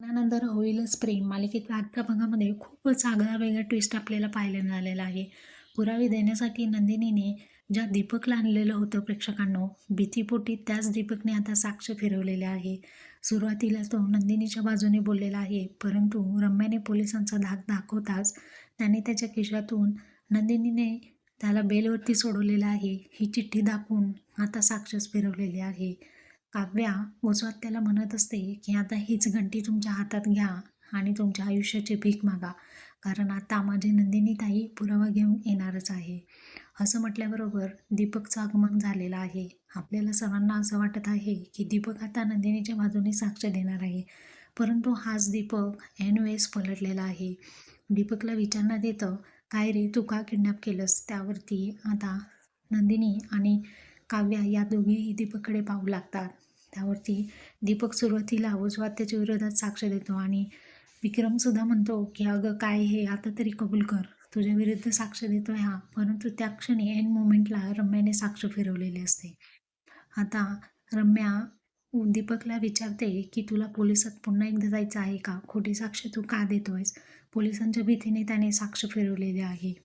त्यानंतर होईलच प्रेम. मालिकेतल्या आजच्या भागामध्ये खूपच आगळा वेगळा ट्विस्ट आपल्याला पाहायला मिळालेला आहे. पुरावे देण्यासाठी नंदिनीने ज्या दीपकला आणलेलं होतं प्रेक्षकांनो भीतीपोटी त्याच दीपकने आता साक्ष फिरवलेले आहे. सुरुवातीला तो नंदिनीच्या बाजूने बोललेला आहे परंतु रम्याने पोलिसांचा धाक दाखवताच त्याने त्याच्या खिशातून नंदिनीने त्याला बेलवरती सोडवलेलं आहे. ही चिठ्ठी दाखवून आता साक्षच फिरवलेली आहे. काव्या मोजवात त्याला म्हणत असते की आता हीच घंटी तुमच्या हातात घ्या आणि तुमच्या आयुष्याची भीक मागा. कारण आता माझी नंदिनी ताई पुरावा घेऊन येणारच आहे. असं म्हटल्याबरोबर दीपकचं आगमन झालेलं आहे. आपल्याला सर्वांना असं वाटत आहे की दीपक आता नंदिनीच्या बाजूने साक्ष देणार आहे. परंतु हाच दीपक ऐनवेळेस पलटलेला आहे. दीपकला विचारण्यात येतं काय रे तू का किडनॅप केलंस? त्यावरती आता नंदिनी आणि काव्या या दोघीही दीपककडे पाहू लागतात. त्यावरती दीपक सुरुवातीला उजवात्याच्या विरोधात साक्ष देतो आणि विक्रमसुद्धा म्हणतो की अगं काय हे? आता तरी कबूल कर. तुझ्या विरुद्ध साक्ष देतो हा. परंतु त्या क्षणी एन मोमेंटला रम्याने साक्ष फिरवलेली असते. आता रम्या दीपकला विचारते की तुला पोलिसात पुन्हा एकदा जायचं आहे का? खोटी साक्ष तू का देतोयस? पोलिसांच्या भीतीने त्याने साक्ष फिरवलेली आहे.